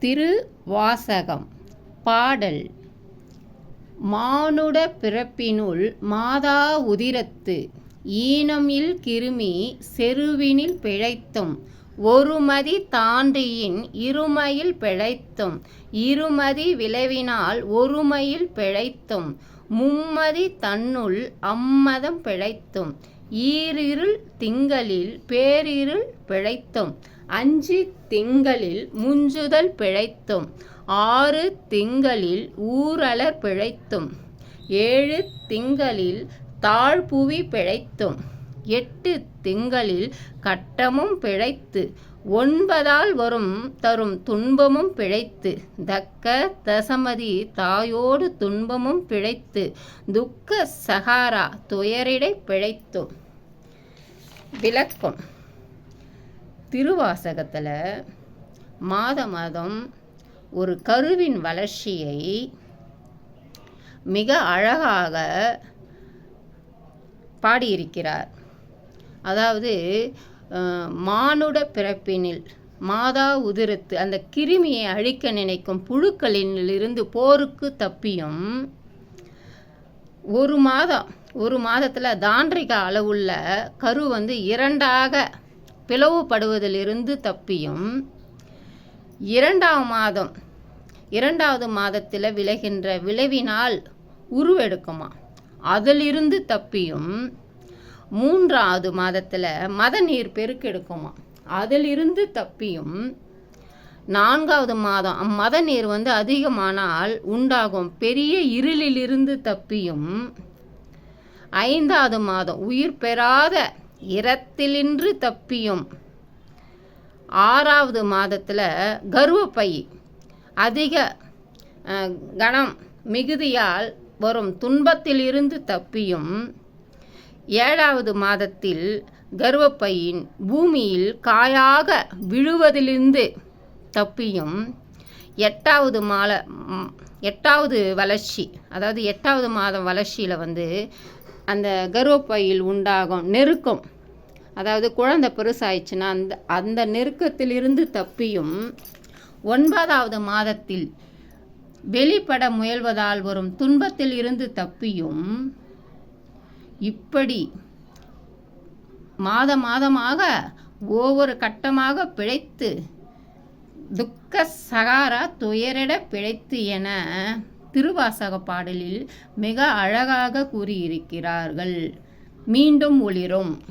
திருவாசகம். பாடல். மானுட பிறப்பினுள் மாதா உதிரத்து ஈனம் இல் கிருமி செருவினில் பிழைத்தும் ஒருமதி தாண்டியின் இருமையில் பிழைத்தும் இருமதி விளைவினால் ஒருமையில் பிழைத்தும் மும்மதி தன்னுள் அம்மதம் பிழைத்தும் ஈரிருள் திங்களில் பேரிருள் பிழைத்தும் அஞ்சு திங்களில் முஞ்சுதல் பிழைத்தும் ஆறு திங்களில் ஊரலர் பிழைத்தும் ஏழு திங்களில் தாழ்புவி பிழைத்தும் எட்டு திங்களில் கட்டமும் பிழைத்து ஒன்பதால் வரும் தரும் துன்பமும் பிழைத்து தக்க தசமதி தாயோடு துன்பமும் பிழைத்து துக்க சகாரா துயரிடை பிழைத்தும். விளக்கம். திருவாசகத்தில் மாத மாதம் ஒரு கருவின் வளர்ச்சியை மிக அழகாக பாடியிருக்கிறார். அதாவது மானுட பிறப்பினில் மாதா உதிரத்து அந்த கிருமியை அழிக்க நினைக்கும் புழுக்களிலிருந்து போருக்கு தப்பியும் ஒரு மாதம் ஒரு மாதத்தில் தாண்டிக அளவுள்ள கரு வந்து இரண்டாக பிளவுபடுவதிலிருந்து தப்பியும். இரண்டாம் மாதம் இரண்டாவது மாதத்தில் விளைகின்ற விளைவினால் உருவெடுக்குமா அதிலிருந்து தப்பியும். மூன்றாவது மாதத்தில் மத நீர் பெருக்கெடுக்குமா. அதிலிருந்து தப்பியும் நான்காவது மாதம் அம்மத நீர் வந்து அதிகமானால் உண்டாகும். பெரிய இருளிலிருந்து தப்பியும் ஐந்தாவது மாதம் உயிர் பெறாத இரத்திலின்று தப்பியும் ஆறாவது மாதத்தில் கர்வப்பை அதிக கணம் மிகுதியால் வரும் துன்பத்திலிருந்து தப்பியும் ஏழாவது மாதத்தில் கர்வப்பையின் பூமியில் காயாக விழுவதிலிருந்து தப்பியும் எட்டாவது மால எட்டாவது வளர்ச்சி அதாவது எட்டாவது மாதம் வளர்ச்சியில் வந்து அந்த கர்வப்பையில் உண்டாகும் நெருக்கம். அதாவது குழந்தை பெருசாயிடுச்சுன்னா அந்த அந்த நெருக்கத்திலிருந்து தப்பியும் ஒன்பதாவது மாதத்தில் வெளிப்பட முயல்வதால் வரும் துன்பத்தில் இருந்து தப்பியும் இப்படி மாத மாதமாக ஒவ்வொரு கட்டமாக பிழைத்து துக்க சகாரா துயரிட பிழைத்து என திருவாசக பாடலில் மிக அழகாக கூறியிருக்கிறார்கள். மீண்டும் ஒளிரும்.